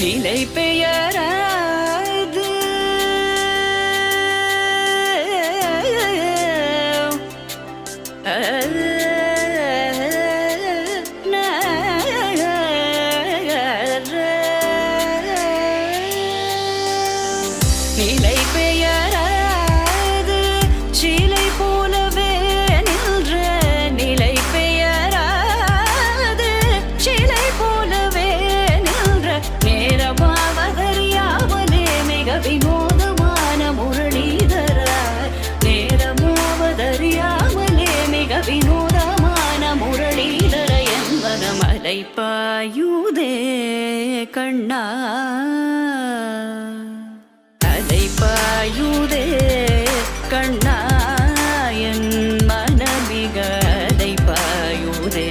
நிலை பெயராது. நிலை பெயர் வினோதமான முரளிதரையன்வன மலை பாயுதே கண்ணா அலை பாயுதே கண்ணா என் மனமிக அலை பாயுதே